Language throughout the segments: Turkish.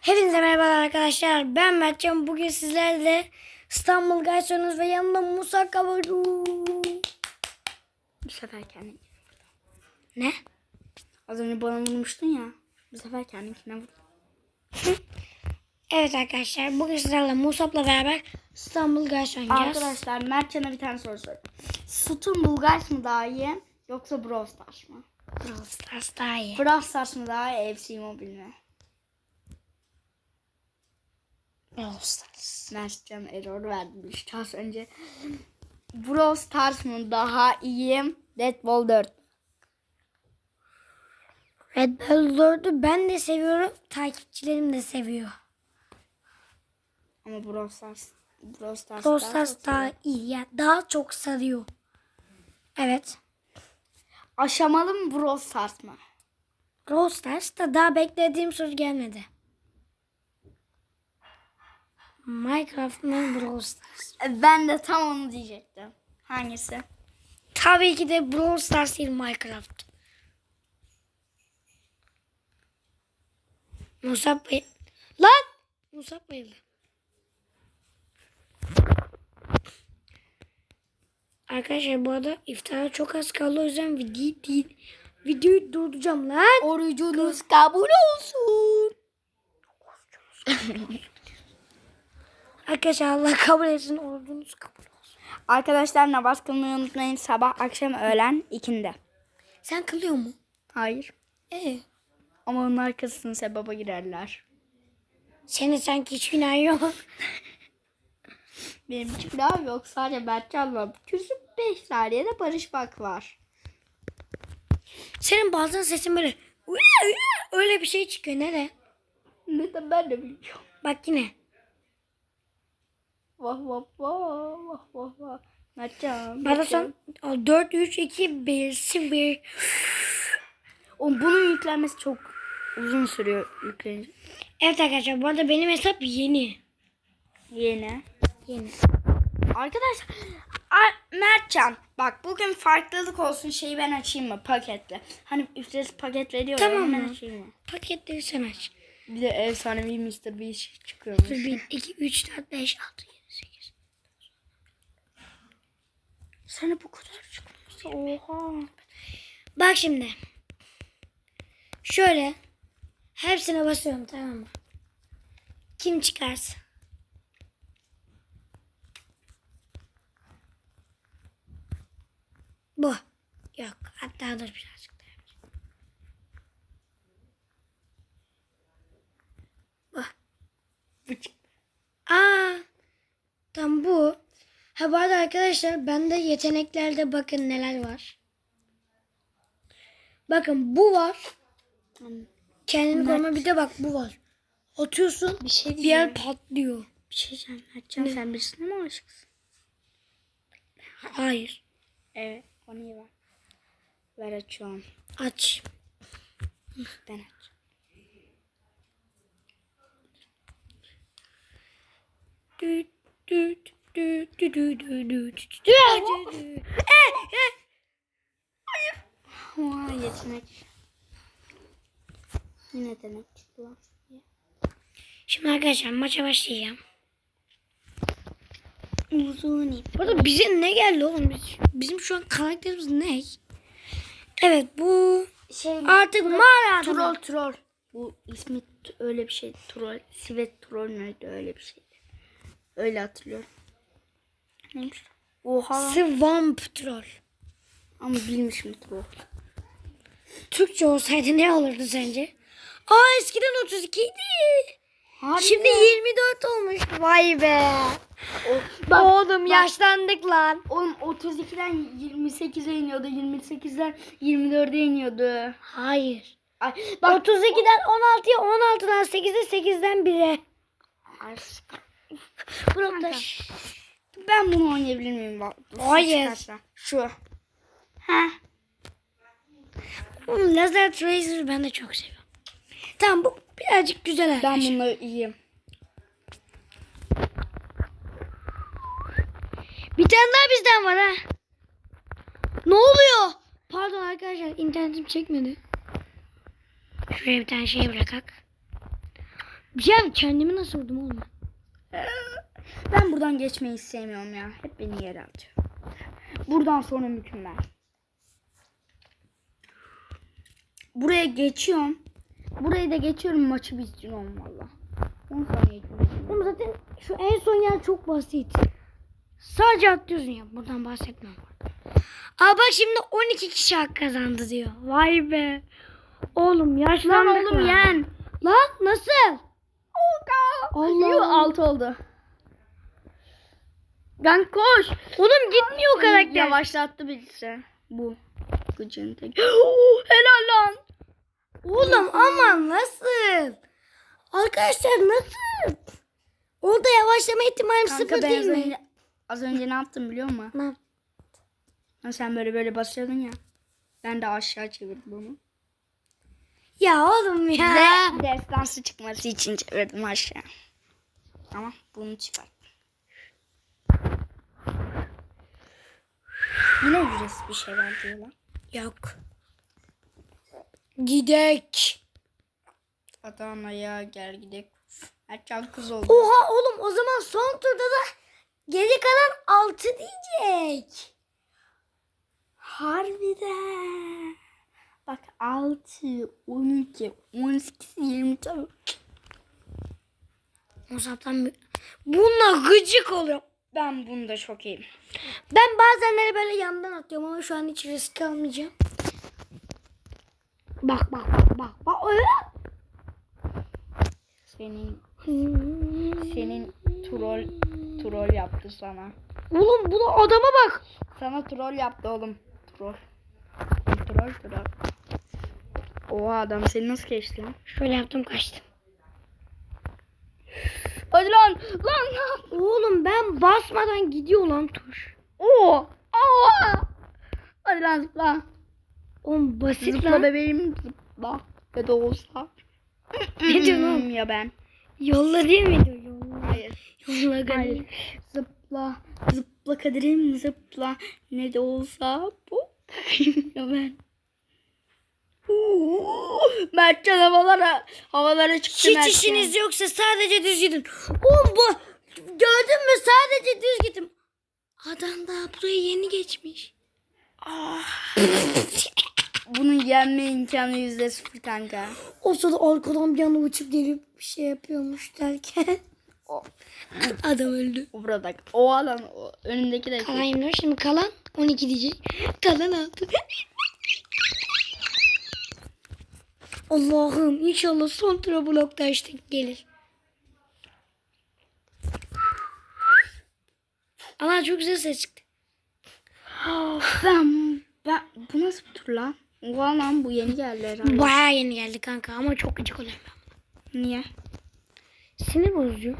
Hepinize merhabalar arkadaşlar. Ben Mertcan. Bugün sizlerle İstanbul Guys oynuyoruz ve yanımda Musa Kavaru. Bu sefer kendin. Ne? Az önce bana vurmuştun ya. Bu sefer kendinkine vur. Evet arkadaşlar. Bugün sizlerle Musab'la beraber İstanbul Guys oynayacağız. Arkadaşlar Mertcan'a bir tane soru sorayım. Sütun Bulgars mı daha iyi yoksa Brawl Stars mı? Brawl Stars daha iyi. Brawl Stars mı daha iyi FC Mobile mi? Brawl Stars. Mertcan error verdim işte az önce. Brawl Stars mı daha iyi? Dead Ball 4. Red Bull 4'ü ben de seviyorum. Takipçilerim de seviyor. Ama Brawl Stars Brawl Stars, Brawl daha Stars daha seviyorum. iyi. Ya daha çok sarıyor. Evet. Aşamalı mı Brawl Stars mı? Brawl Stars da daha beklediğim soru gelmedi. Minecraft mı Brawl Stars? Ben de tam onu diyecektim. Hangisi? Tabii ki de Brawl Stars değil Minecraft. Musab bay... Lan! Musab bayıldı. Arkadaşlar bu arada iftara çok az kaldı o yüzden videoyu değil. Videoyu durduracağım lan. Orucunuz kabul olsun. Arkadaşlar Allah kabul etsin orucunuz kabul olsun. Arkadaşlar namaz kılmayı unutmayın. Sabah, akşam, öğlen, ikindi. Sen kılıyor mu? Hayır. Ee, Ama onlar kızsın sebaba girerler. senin sanki hiç günah yok. Benim için daha yok. Sadece Berkcan'la küsüp 5 saniyede barışmak var. Senin bazen sesin böyle öyle bir şey çıkıyor. Nere? Neden ben de bilmiyorum. Bak yine. Vah vah vah vah vah vah. Mertcan. Bana son 4, 3, 2, 1, 0. Oğlum bunun yüklenmesi çok uzun sürüyor yüklenince. Evet arkadaşlar bu arada benim hesap yeni. Yeni. Yeni. Arkadaşlar Ar- Mertcan bak bugün farklılık olsun şeyi ben açayım mı paketle. Hani ücretsiz paket veriyor Tamam ben açayım mı? Paketleri sen aç. Bir de efsanevi Mr. Beast çıkıyormuş. 1, 2, 3, 4, 5, 6, 7, Sana bu kadar çıkmış. Oha. Bak şimdi. Şöyle. Hepsine basıyorum tamam mı? Kim çıkarsa. Bu. Yok. Hatta dur birazcık daha. Bu. Bu çık- Aa. Tam bu. Ha bu arada arkadaşlar bende yeteneklerde bakın neler var. Bakın bu var. Kendini koruma bir de bak bu var. Atıyorsun Bir şey bir yer patlıyor. Bir şey diyeceğim Mertcan sen birisine mi aşıksın? Hayır. Evet. Onu iyi ver. Ver açıyorum. Aç. Ben aç. Düt, düt, düt, düt, düt, düt. Eh, eh. Aa, yetenek. Yine denek çıktı lan. Şimdi arkadaşlar maça başlayacağım. Uzun ip. Burada bize ne geldi oğlum? Biz, bizim şu an karakterimiz ne? Evet bu Şey artık mağara Troll troll. Bu ismi öyle bir şey. Troll. Sivet troll müydü öyle bir şeydi. Öyle hatırlıyorum. Neymiş? Oha. Swamp Troll. Ama bilmişim troll. Türkçe olsaydı ne olurdu sence? Aa eskiden 32 idi. Harbi Şimdi 24 olmuş. Vay be. O, bak, Oğlum yaşlandık lan. oğlum 32'den 28'e iniyordu. 28'den 24'e iniyordu. Hayır. Ay, bak 32'den 16'ya 16'dan 8'e 8'den 1'e. Ay, Burada Kanka. Ben bunu oynayabilir miyim? Bak, Hayır. çıkarsa. Şu. Ha. Oğlum Tracer ben de çok seviyorum. Tamam bu birazcık güzel Ben arkadaşlar. bunu iyiyim. Bir tane daha bizden var ha. Ne oluyor? Pardon arkadaşlar internetim çekmedi. Şuraya bir tane şey bırakak. Bir şey kendimi nasıl vurdum oğlum? Ben buradan geçmeyi sevmiyorum ya. Hep beni yere atıyor. Buradan sonra mükemmel. Buraya geçiyorum. Burayı da geçiyorum maçı bitiriyorum valla. 10 saniye. Oğlum zaten şu en son yer çok basit. Sadece atlıyorsun ya. Buradan bahsetmem. Aa bak şimdi 12 kişi hak kazandı diyor. Vay be. Oğlum Lan yaşlandık oğlum lan. yen. Lan nasıl? Allah. Yuh 6 oldu. Ben koş. Oğlum gitmiyor karakter. Yavaşlattı bilgisayar. Bu. Gıcığın tek. Helal lan. Oğlum ama nasıl? Arkadaşlar nasıl? Orada yavaşlama ihtimalim Kanka sıfır ben değil mi? önce, az önce ne yaptım biliyor musun? Ne yap- Ha, sen böyle böyle basıyordun ya. Ben de aşağı çevirdim onu. Ya oğlum ya. Ve destansı çıkması için çevirdim aşağı. Ama bunu çıkar. Yine ücretsiz bir şey var diyorlar. Yok. Gidek. Adana'ya gel gidelim. Erken kız oldu. Oha oğlum o zaman son turda da geri kalan 6 diyecek. Harbiden. Bak 6, 12, 18, 24. Musab'dan bir... Bununla gıcık oluyor. Ben bunda çok iyiyim. Ben bazenleri böyle yandan atıyorum ama şu an hiç risk almayacağım. Bak bak bak bak. bak. Senin senin troll troll yaptı sana. Oğlum bu da adama bak. Sana troll yaptı oğlum. Troll. Troll troll. Oha adam seni nasıl geçti? Şöyle yaptım kaçtım. Hadi lan. Lan ne Oğlum ben basmadan gidiyor lan tuş. Oo. Oha. Hadi lan zıpla. Oğlum basit Zıpla lan. bebeğim zıpla. Ya da olsa. Ne diyorsun oğlum? Ya ben. Yolla değil miydi? Yolla. Hayır. Yolla gani. Zıpla. Zıpla kaderim zıpla. Ne de olsa bu. ya ben. Mertcan havalara havalara çıktı Hiç Mertcan. işiniz yoksa sadece düz gidin. Oğlum bu gördün mü sadece düz gittim. Adam daha burayı yeni geçmiş. Bunun yenme imkanı yüzde sıfır kanka. O sırada arkadan bir anda uçup gelip bir şey yapıyormuş derken. O, Adam öldü. o burada. O alan o, önündeki de. Kalan 24 şimdi kalan 12 diyecek. Kalan 6. Allah'ım inşallah son tura blokta işte gelir. Ama çok güzel ses çıktı. Ben, ben bu nasıl bir tur lan? Oha lan bu yeni geldi herhalde. Baya yeni geldi kanka ama çok gıcık oluyorum ben. Niye? Sinir bozucu.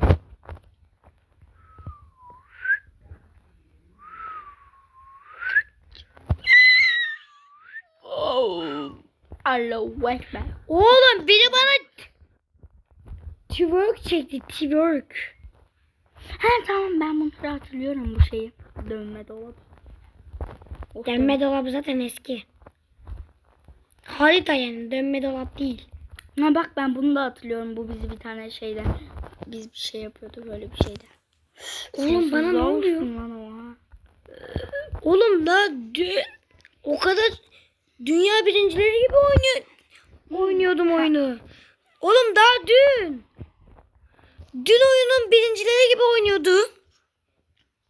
Oh. Allahu Ekber. Oğlum biri bana twerk çekti twerk. Ha tamam ben bunu hatırlıyorum bu şeyi. Dönme dolap. O Dönme dolabı zaten eski. Harita yani dönme dolap değil. Ha bak ben bunu da hatırlıyorum. Bu bizi bir tane şeyden biz bir şey yapıyorduk böyle bir şeyde. Oğlum bana ne oluyor? Lan oha. Oğlum da dün o kadar dünya birincileri gibi oynuyor. Oynuyordum oyunu. Oğlum daha dün. Dün oyunun birincileri gibi oynuyordu.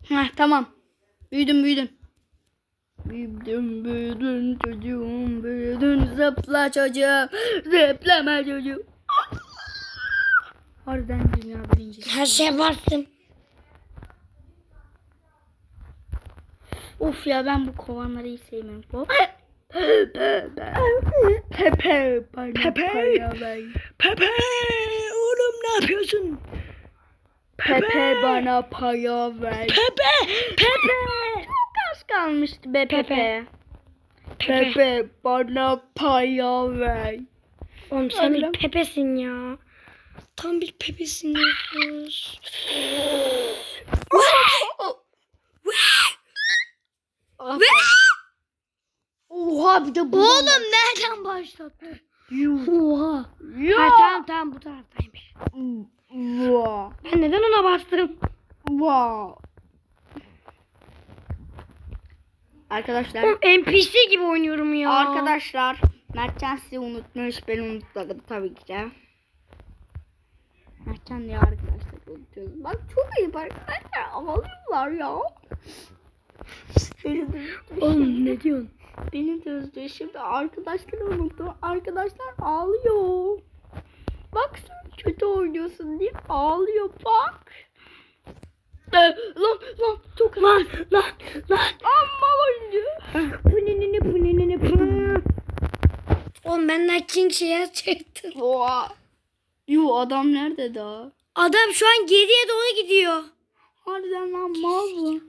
Heh tamam. Büyüdün büyüdün. Büyüdün büyüdün çocuğum büyüdün zıpla çocuğum zıplama çocuğum. Harbiden dünya birincisi. Her şeye bastım. Of ya ben bu kovanları hiç sevmiyorum. Pepe Pepe Pepe. Pepe oğlum ne yapıyorsun? Pepe bana para ver. Pepe Pepe. Çok az kalmıştı be Pepe. Pepe. Pepe bana para ver. Oğlum sen bir Harbiden. Pepe'sin ya. Tam bir Pepe'sin ya. Oha bir de bu. Oğlum nereden başlattın? Oha. Yuh. Ha tamam tamam bu taraftaymış. Wow. Ben neden ona bastım? Wow. Arkadaşlar. Oğlum NPC gibi oynuyorum ya. Arkadaşlar Mertcan sizi unutmuş. Ben unutmadım tabii ki de. Mertcan ya arkadaşlar unutuyoruz. Bak çok iyi arkadaşlar. Ağlıyorlar ya. Oğlum ne diyorsun? Beni de üzdü. Şimdi arkadaşları unuttum. Arkadaşlar ağlıyor. Bak sen kötü oynuyorsun diye ağlıyor bak. Ee, Lan lan çok Lan lan lan. amma oyuncu. Punenene punenene pun. Oğlum ben King şeye çektim. Oha. Yo adam nerede daha? Adam şu an geriye doğru gidiyor. Harbiden lan mal bu.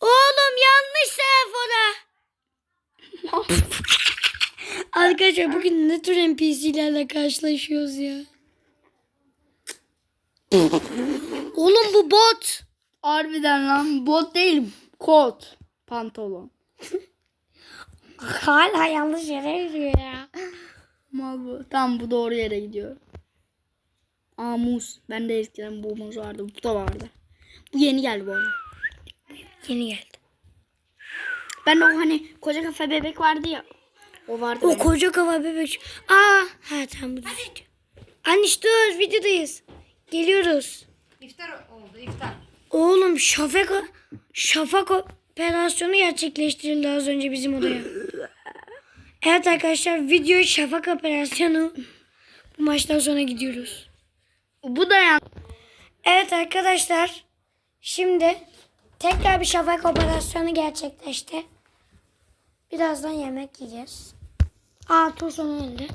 Oğlum yanlış telefona. Arkadaşlar bugün ne tür NPC'lerle karşılaşıyoruz ya. Oğlum bu bot. Harbiden lan bot değil kot pantolon. Hala yanlış yere yürüyor ya. Mal bu. Tam bu doğru yere gidiyor. Aa muz. Ben de eskiden bu muz vardı. Bu da vardı. Bu yeni geldi bu arada. Yeni geldi. Ben de o hani koca kafa bebek vardı ya. O vardı O benim. koca kafa bebek. Aa, ha tamam bu düştü. Dur videodayız. Geliyoruz. İftar oldu iftar. Oğlum şafak şafak operasyonu gerçekleştirildi az önce bizim odaya. Evet arkadaşlar videoyu şafak operasyonu bu maçtan sonra gidiyoruz. Bu da yan. Evet arkadaşlar şimdi tekrar bir şafak operasyonu gerçekleşti. Birazdan yemek yiyeceğiz. Aa tur sona geldi.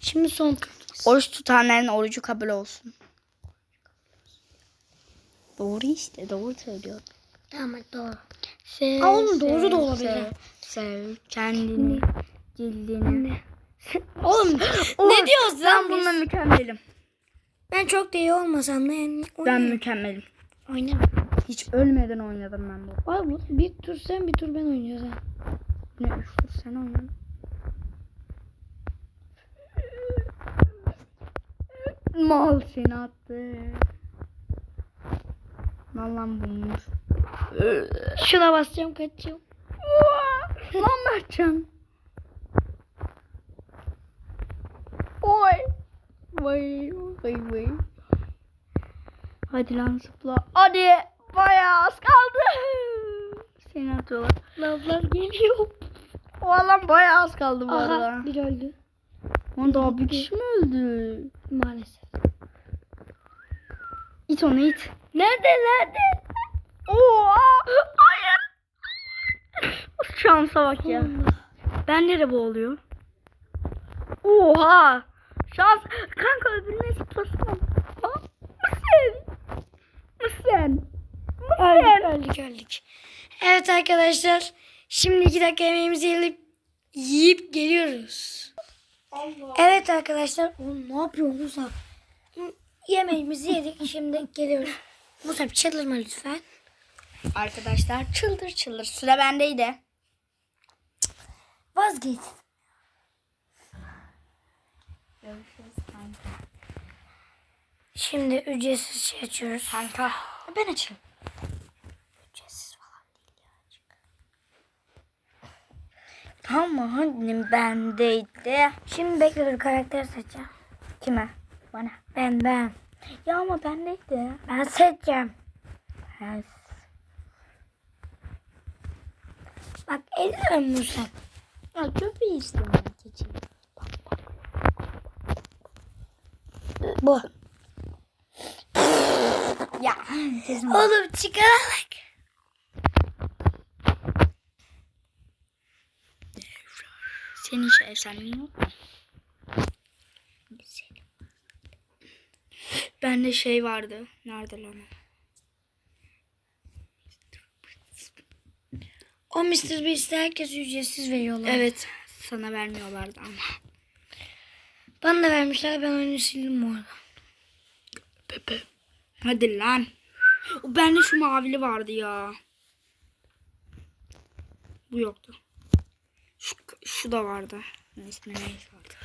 Şimdi son tur. Oruç tutanların orucu kabul olsun. Doğru işte doğru söylüyor. Tamam doğru. Sev, Aa, oğlum doğru da olabilir. Sev, sev kendini, cildini. Oğlum ne diyorsun Ben lan bununla mükemmelim. Ben çok da iyi olmasam da yani Ben oynarım. mükemmelim. Oynarım. Hiç ölmeden oynadım ben bu. Abi bir tur sen bir tur ben oynuyoruz ha. Ne üç tur sen oynadın. Mal seni attı. Lan bulmuş. Şuna basacağım kaçacağım. lan Mertcan. Oy. Vay vay vay. Hadi lan zıpla. Hadi. Bayağı az kaldı. Seni atıyorlar. Lavlar geliyor. O alan bayağı az kaldı bu arada. Aha bir öldü. Lan daha bir kişi mi öldü? Maalesef. İt onu it. Nerede nerede? Oha! Hayır. Şansa bak ya. Ben nereye boğuluyor? Oha! Şans. Kanka öbürüne zıplasana. Ha? Mısın? Mısın? Öldük öldük öldük. Evet arkadaşlar. Şimdi iki dakika yemeğimizi yiyip, yiyip geliyoruz. Evet arkadaşlar. Oğlum ne yapıyorsun Musa? Yemeğimizi yedik. Şimdi geliyoruz. Musa bir çıldırma lütfen. Arkadaşlar çıldır çıldır. Sıra bendeydi. Vazgeç. Şimdi ücretsiz şey açıyoruz. Kanka. Ben açayım. Ücretsiz falan değil ya. Tamam bendeydi. Şimdi bekle dur karakter seçeceğim. Kime? Bana. Ben ben. Ya ama bendeydi. Ben seçeceğim. Evet. Bak ellerim Musa. Ya köpeği istiyorum keçi. Bu. Ya. Oğlum. Senin şey efsanen yok mu? Bende şey vardı. Nerede lan o? O Mr. Beast'e herkes ücretsiz veriyorlar. Evet. Sana vermiyorlardı ama. Bana da vermişler ben oyunu sildim bu arada. Pepe. Hadi lan. O bende şu mavili vardı ya. Bu yoktu. Şu, da vardı. İsmi neyse artık.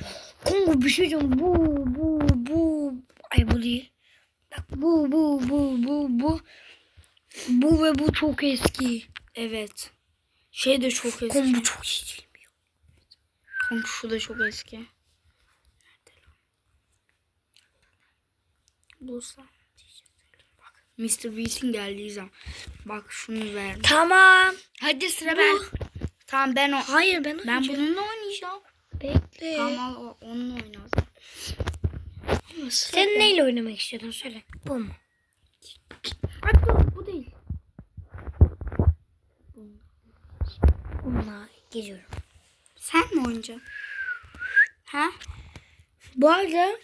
Kongo bir şey diyeceğim. Bu bu bu Hayır bu değil. Bak bu bu bu bu bu. Bu ve bu çok eski. Evet. Şey de çok eski. Oğlum bu çok iyi değil mi? Oğlum şu da çok eski. Bulsam. Bak. Mr. Beast'in geldiği zaman. Bak şunu ver. Tamam. Hadi sıra ben. Tamam ben o. Hayır ben Ben oynayacağım. bununla oynayacağım. Bekle. Tamam al o- onunla oyna o zaman. Sen neyle oynamak istiyordun söyle. Bu mu? Bak bu, bu değil. Bununla geliyorum. Sen mi oynayacaksın? Ha? Bu arada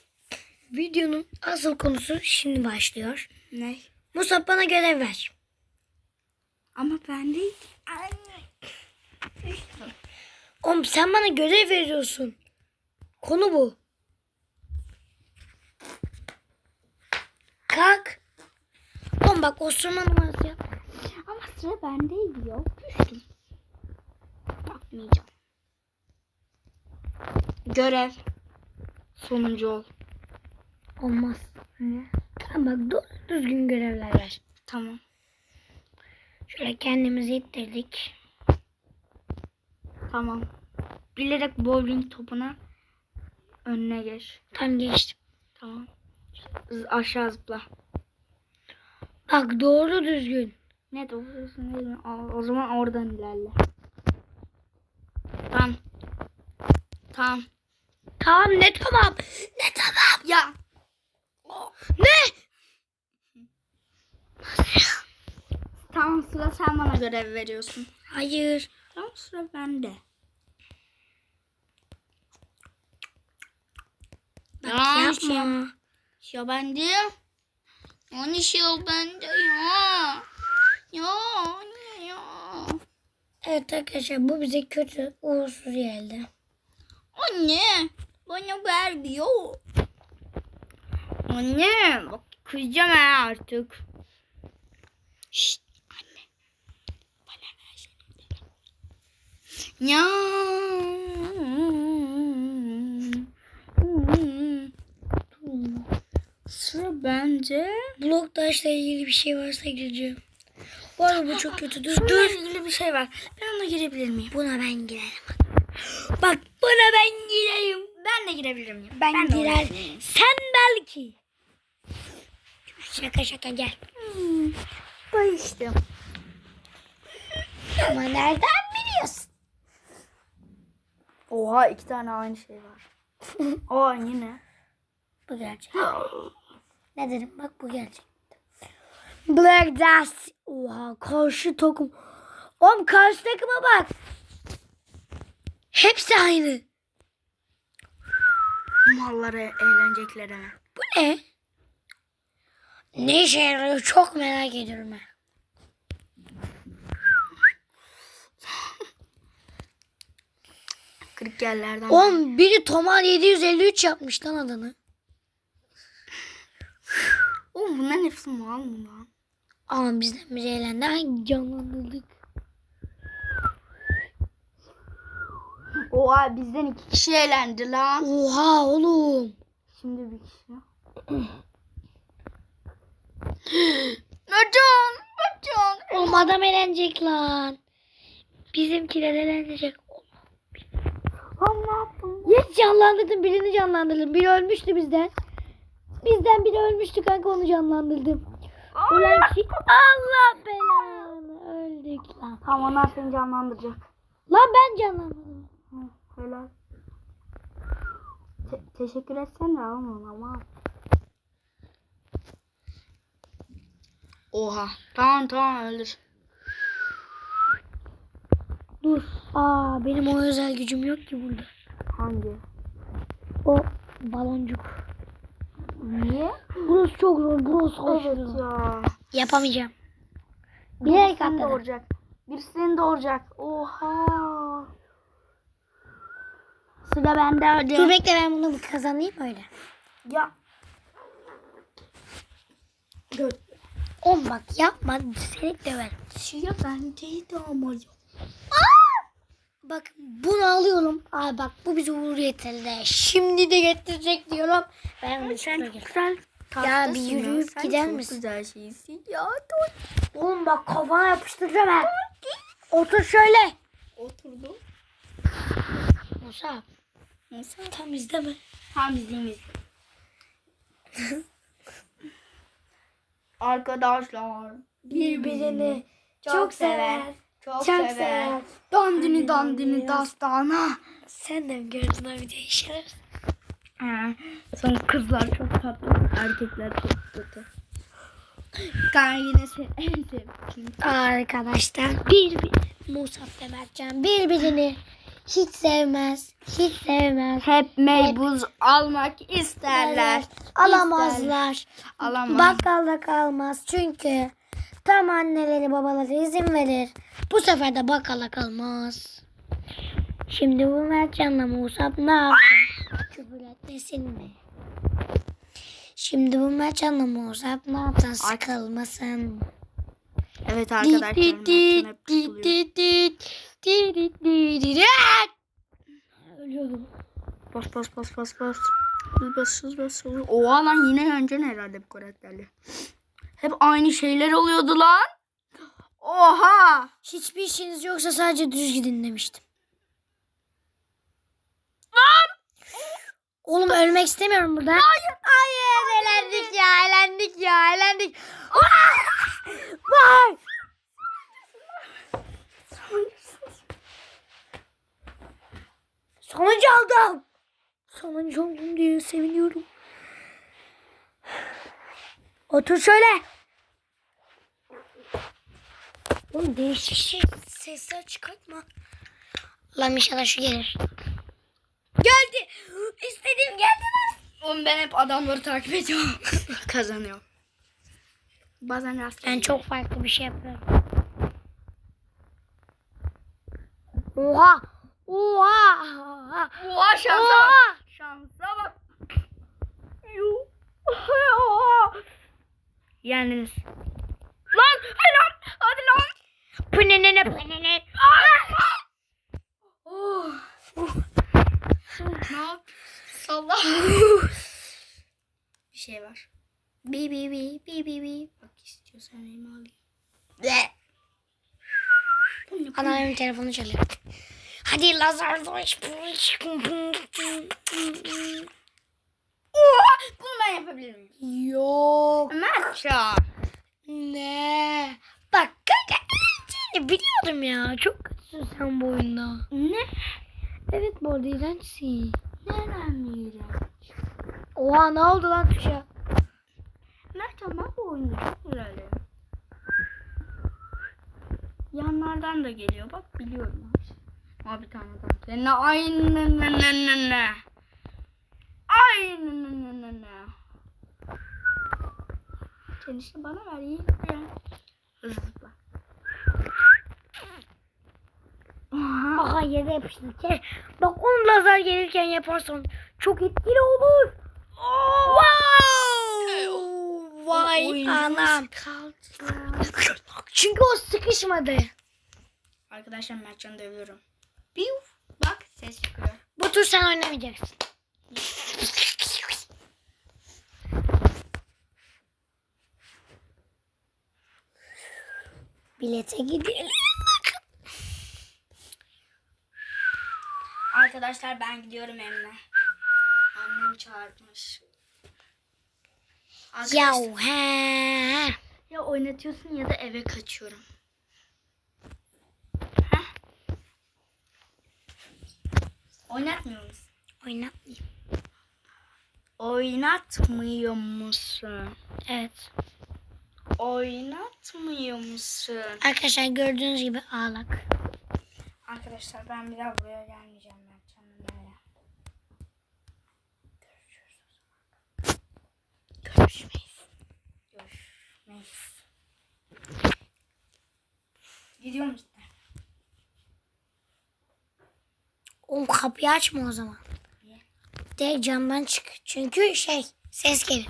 videonun asıl konusu şimdi başlıyor. Ne? Musab bana görev ver. Ama ben değil. Oğlum sen bana görev veriyorsun. Konu bu. Kalk. Oğlum bak osurma numarası yap. Ama sıra bendeydi ya. Düştüm. Bakmayacağım. Görev. Sonuncu ol. Olmaz. Tamam bak doğru düzgün görevler ver. Tamam. Şöyle kendimizi ittirdik. Tamam. Bilerek bowling topuna önüne geç. Tam geçtim. Tamam. Z- aşağı zıpla. Bak doğru düzgün. Ne mi? Aa, O zaman oradan ilerle. Tamam. Tamam. Tamam ne tamam. Ne tamam. Ya. Ne? Tamam sıra sen bana görev veriyorsun. Hayır. Tamam sıra bende. Bak Ya, yapma. Ya bende. Hani şey bende ya. Ya anne ya. Evet arkadaşlar bu bize kötü uğursuz geldi. Anne bana vermiyor. Anne bak kızacağım ha artık. Şşt anne. Bana ver şunu. Ya. Sıra bence. Bloktaşla ilgili bir şey varsa gireceğim. Bu arada bu çok kötü. Dur Şununla dur. ilgili bir şey var. Ben ona girebilir miyim? Buna ben girerim. Bak buna ben gireyim. Ben de girebilir miyim? Ben, de girer. Sen belki. Şaka şaka gel. Hmm, Bayıştım. Ama nereden biliyorsun? Oha iki tane aynı şey var. Aa yine. Bu gerçek. Ne dedim? Bak bu gerçek. Black Dust. Oha karşı takım. Oğlum karşı takıma bak. Hepsi aynı. Mallara eğlenecekler hemen. Bu ne? Ne işe yarıyor çok merak ediyorum ben. Kırık yerlerden. Oğlum biri Tomar 753 yapmış lan adını. Oğlum bunların hepsi mal mı lan? Ama bizden biri eğlendi. Ay canlandırdık. Oha bizden iki kişi eğlendi lan. Oha oğlum. Şimdi bir kişi. Mercan! Mercan! Oğlum adam eğlenecek lan. Bizimkiler eğlenecek. Ne? Yes canlandırdım birini canlandırdım. Biri ölmüştü bizden. Bizden biri ölmüştü kanka onu canlandırdım. Ulan ki Allah belanı öldük lan. Tamam onlar seni canlandıracak. Lan ben canlandırdım. Hı, helal. Te- teşekkür etsene alma ama. Oha. Tamam tamam öldür. Dur. Aa benim o özel gücüm yok ki burada. Hangi? O baloncuk. Niye? Burası çok zor. Burası Evet koşuyor. ya. Yapamayacağım. Bilerek Birisi seni atladım. doğuracak. Birisi seni doğuracak. Oha. Sıra bende hadi. Dur bekle ben bunu bir kazanayım öyle. Ya. Gör. Oğlum bak yapma seni döverim. Sıra bendeydi ama ya. Bak bunu alıyorum. Aa bak bu bize uğur yeterli. Şimdi de getirecek diyorum. Ben bunu Sen çok güzel Ya bir yürüyüp Sen gider misin? güzel şeysin ya. Oğlum bak kafana yapıştıracağım ha. Otur şöyle. Oturdum. Musa Nasıl? tam izleme. Tam bizimiz. Arkadaşlar Birbirini çok sever. Çok, Çok sever. Dandini dandini dastana. Sen de mi gördün o videoyu şeref? Sonra kızlar çok tatlı, erkekler çok kötü. Ben yine sen en sevdiğim. Arkadaşlar bir, bir Musab ve Mertcan birbirini hiç sevmez. Hiç sevmez. Hep meybuz almak isterler. Alamazlar. Alamaz. Bakkalda kalmaz çünkü tam anneleri babaları izin verir. Bu sefer de bakkala kalmaz. Şimdi bu Mertcan'la Musab ne yapsın? Küfür etmesin mi? Şimdi bu Mertcan'la Musab ne yapsın? Sıkılmasın. Evet arkadaşlar. Mertcan hep tutuluyor. Ölüyordum. Bas bas bas bas bas. Bas bas bas bas. Oha lan yine yeneceksin herhalde bu karakterle. Hep aynı şeyler oluyordu lan. Oha. Hiçbir işiniz yoksa sadece düz gidin demiştim. Oğlum ölmek istemiyorum burada. Hayır. Hayır elendik ya elendik ya elendik. Vay. Sonuncu aldım. Sonuncu oldum diye seviniyorum. Otur şöyle. Oğlum değişik şey sesler çıkartma. Lan inşallah şu gelir. Geldi. İstediğim geldi lan. Oğlum ben hep adamları takip ediyorum. Kazanıyor. Bazen rastgele. Ben çok farklı bir şey yapıyorum. Oha. Oha. Oha. Oha şansa Oha. bak. Şansa bak. Yuh. Oha. Yendiniz. Lan hadi lan. Hadi lan. Pınenene pınene. Oh. ne? Salla. bir şey var. Bi bi bi bi bi bi. Bak istiyorsan elimi alayım. Anneannemin telefonu çalıyor. Hadi lazer doş. Bunu ben yapabilir miyim? Yok. Mertcan. Ne? Bak kanka eğlenceli biliyordum ya. Çok kötüsün sen bu oyunda. Ne? Evet bu arada iğrençsin. Neden mi Oha ne oldu lan tuşa? Mertcan ben bu oyunu çok güzel ya. Yanlardan da geliyor bak biliyorum abi. Ama bir tane adam. Seninle aynı ne ne ne ne. Aynı ne ne ne ne. Sen işte bana ver iyi. Hızlı zıpla. Aha yere yapıştı. Bak onu lazer gelirken yaparsan çok etkili olur. Wow! Vay Oyuncumuz anam. kaldı. Çünkü o sıkışmadı. Arkadaşlar Mertcan'ı dövüyorum. Biu. Bak ses çıkıyor. Bu tur sen oynamayacaksın. Bilete gidelim. Arkadaşlar ben gidiyorum evime. Annem çağırmış. Yav he. ya oynatıyorsun ya da eve kaçıyorum. Heh. Oynatmıyor musun? Oynatmayayım. Oynatmıyor musun? Evet. Oynatmıyor musun? Arkadaşlar gördüğünüz gibi ağlak. Arkadaşlar ben bir daha buraya gelmeyeceğim Mertcan'ın eve. Görüşürüz o zaman. Görüşmeyiz. Görüşmeyiz. Gidiyorum cidden. Oğlum kapıyı açma o zaman. Niye? Direkt camdan çık. Çünkü şey ses gelir.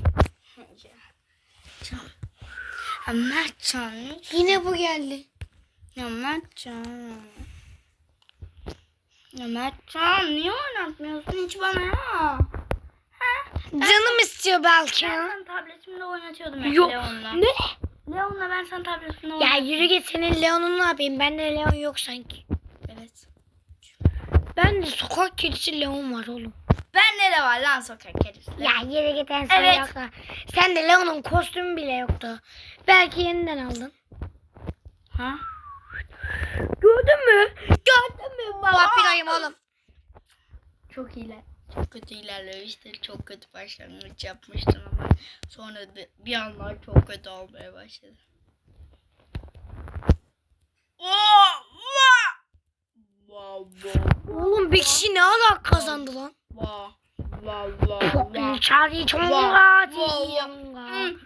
Can. Ya Mertcan. Yine bu geldi. Ya Mertcan. Ya Mertcan niye oynatmıyorsun hiç bana ya? Ha? Canım istiyor belki. Ben sana tabletimde oynatıyordum hep Yok. Leon'la. Ne? Leon'la ben sana tabletimde Ya oynatıyordum. yürü git senin Leon'un ne yapayım? Bende Leon yok sanki. Evet. Ben de sokak kedisi Leon var oğlum. Bende de var lan sokak kedisi. Ya yere giden sen Evet. Sen de Leon'un kostümü bile yoktu. Belki yeniden aldın. Ha? Gördün mü? Gördün mü? Baba pirayım oğlum. Çok iyiler. Çok kötü ilerlemiştir. Çok kötü başlangıç yapmıştın ama sonra bir anda çok kötü olmaya başladı. Oğlum bir kişi ne alak kazandı lan? Wow, wow, wow, wow. Charlie Wow. Chonga. Wow. Chonga. Hmm.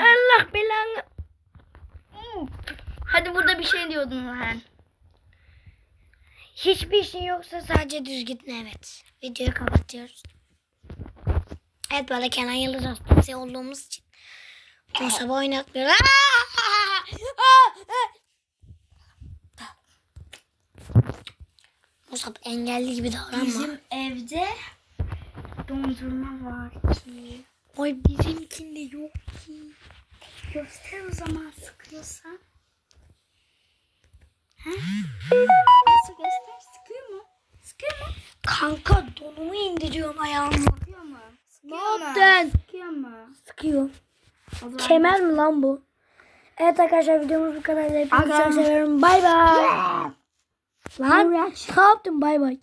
Allah belanı. Hadi burada bir şey diyordun lan. Hiçbir şey yoksa sadece düz gitme evet. Videoyu kapatıyoruz. Evet böyle Kenan Yıldız hastası olduğumuz için. Bu sabah oynatmıyoruz. Musab engelli gibi davranma. Bizim evde dondurma var ki. Oy bizimkinde yok ki. Göster o zaman sıkıyorsan. Ha? Nasıl göster? Sıkıyor mu? Sıkıyor mu? Kanka donumu indiriyorum ayağıma. Sıkıyor mu? Ne Sıkıyor mu? yaptın? Sıkıyor mu? Sıkıyor. Kemer mi lan bu? Evet arkadaşlar videomuz bu kadar. Hepinizi çok seviyorum. Bay bay. Lan ne yaptın bay bay?